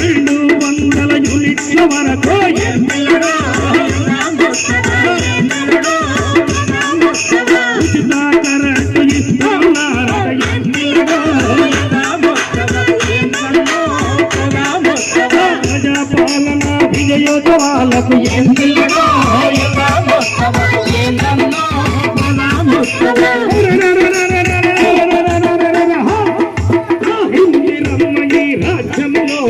రెండు వందల యూనిట్ల వరకు ఉచిత కరెంటు ఇస్తున్నారట ప్రజాపాలన విజయోత్సవాలకు ఎంపికగా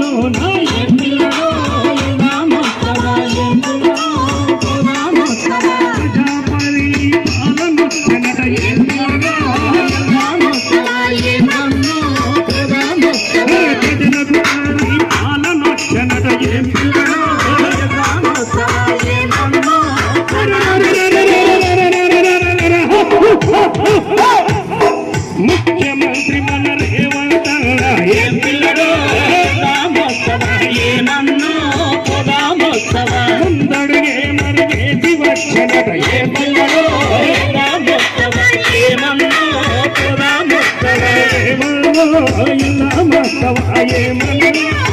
না ఏమన్నా? వచ్చనట ఏ ఏమన్నా?